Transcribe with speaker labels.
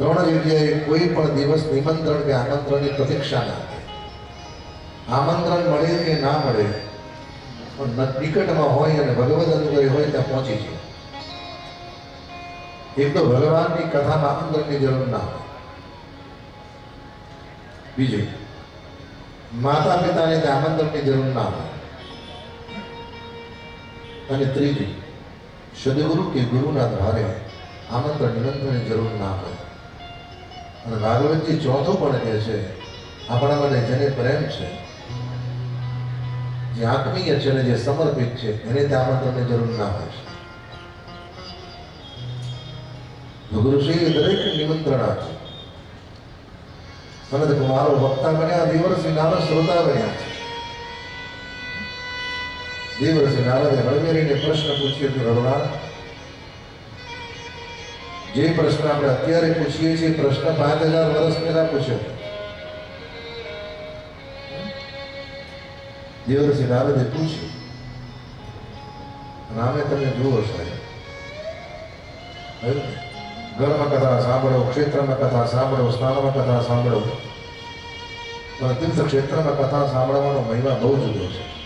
Speaker 1: ત્રણ જગ્યાએ કોઈ પણ દિવસ નિમંત્રણ કે આમંત્રણની પ્રતીક્ષા ના થાય. આમંત્રણ મળે કે ના મળે, પણ નિકટમાં હોય અને ભગવદ અનુગ્રહ હોય ત્યાં પહોંચી જાય. એક તો ભગવાનની કથામાં આમંત્રણની જરૂર ના હોય. બીજું માતા પિતાને ત્યાં આમંત્રણની જરૂર ના હોય. અને ત્રીજું, સદગુરુ કે ગુરુના દ્વારે આમંત્રણ નિમંત્રણની જરૂર ના હોય. અને ભાગવતજી ચોથો પણ કહે છે. આપણા માટે જેને પ્રેમ છે, જે આત્મીય છે અને જે સમર્પિત છે, એને ત્યાં આમંત્રણની જરૂર ના હોય છે. ભગુરુશ્રી દરેક નિમંત્રણ આપ્યું. સનત કુમારો વક્તા બન્યા દેવરસિંહ નારદ શ્રોતા બન્યા. છે દેવરસિંહ નારદે હળવેરીને પ્રશ્ન પૂછ્યો કે, ભગવાન જે પ્રશ્ન આપણે અત્યારે પૂછીએ છીએ પ્રશ્ન પાંચ હજાર વર્ષ પહેલા પૂછ્યો દેવરસિંહ નારદે પૂછ્યું. નામે તમે જુઓ સાહેબ. ઘરમાં કથા સાંભળો, ક્ષેત્રમાં કથા સાંભળો સ્નાનમાં કથા સાંભળો. પણ તીર્થ ક્ષેત્રમાં કથા સાંભળવાનો મહિમા બહુ જુદો છે.